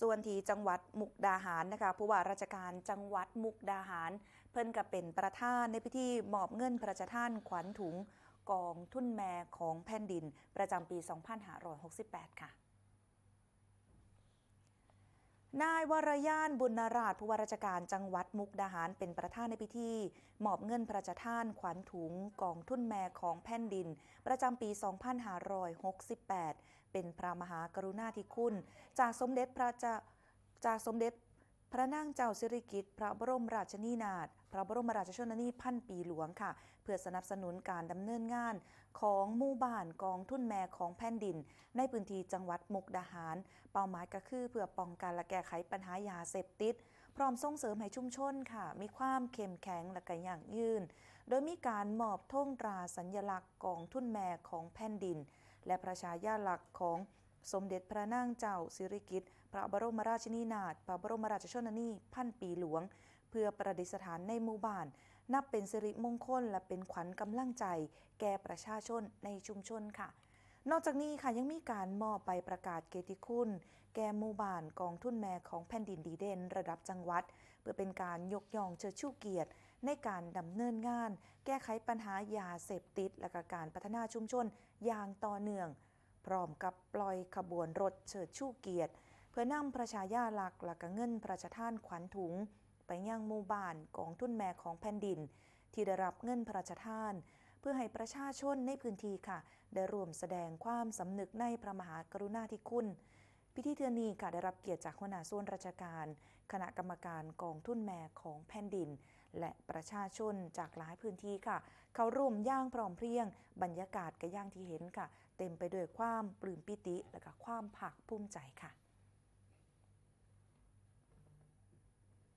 ส่วนที่จังหวัดมุกดาหารนะคะผู้ว่าราชการจังหวัดมุกดาหาร เพิ่นกับเป็นประธานในพิธีมอบเงินพระราชทานขวัญถุงกองทุนแม่ของแผ่นดิน ประจำปี 2568 ค่ะ นายวรยานบุญนาราชผู้ว่าราชการจังหวัดมุกดาหารเป็นประธานในพิธีมอบเงินพระราชทานขวัญถุงกองทุนแม่ของแผ่นดิน ประจำปี 2568 เป็นพระมหากรุณาธิคุณ จากสมเด็จพระเจ้าจากสมเด็จ พระนางเจ้าสิริกิติ์พระบรมราชนีนาถพระบรมราชชนนีพันปีหลวงค่ะ เพื่อสนับสนุนการดำเนินงานของหมู่บ้านกองทุนแม่ของแผ่นดิน ในพื้นที่จังหวัดมุกดาหาร เป้าหมายก็คือเพื่อป้องกันและแก้ไขปัญหายาเสพติด พร้อมส่งเสริมให้ชุมชนค่ะ มีความเข้มแข็งและก็ยั่งยืน โดยมีการมอบธงตราสัญลักษณ์กองทุนแม่ของแผ่นดิน และประชายาลักษณ์ของ สมเด็จพระนางเจ้าสิริกิติ์พระบรมราชินีนาถพระบรมราชชนนีพันปีหลวง เพื่อประดิษฐานในหมู่บ้าน นับเป็นสิริมงคลและเป็นขวัญกำลังใจ แก่ประชาชนในชุมชนค่ะนอกจากนี้ค่ะยังมีการมอบใบประกาศเกียรติคุณ แก่หมู่บ้านกองทุนแม่ของแผ่นดินดีเด่นระดับจังหวัด เพื่อเป็นการยกย่องเชิดชูเกียรติ ในการดำเนินงาน แก้ไขปัญหายาเสพติด และกการพัฒนาชุมชนอย่างต่อเนื่อง พร้อมกับปล่อยขบวนรถเชิดชูเกียรติ เพื่อนำประชายาลักหลักเงินพระราชทานขวัญถุง ไปยังหมู่บ้านกองทุนแม่ของแผ่นดิน ที่ได้รับเงินพระราชทาน เพื่อให้ประชาชนในพื้นที่ค่ะ ได้ร่วมแสดงความสำนึกในพระมหากรุณาธิคุณ พิธีเทือนี้ค่ะได้รับเกียรติจากหัวหน้าส่วนราชการ คณะกรรมการกองทุนแม่ของแผ่นดิน และประชาชนจากหลายพื้นที่ค่ะ เขาร่วมย่างพร้อมเพรียง บรรยากาศก็ย่างที่เห็นค่ะ เต็มไปด้วยความปลื้มปิติและก็ความภาคภูมิใจค่ะ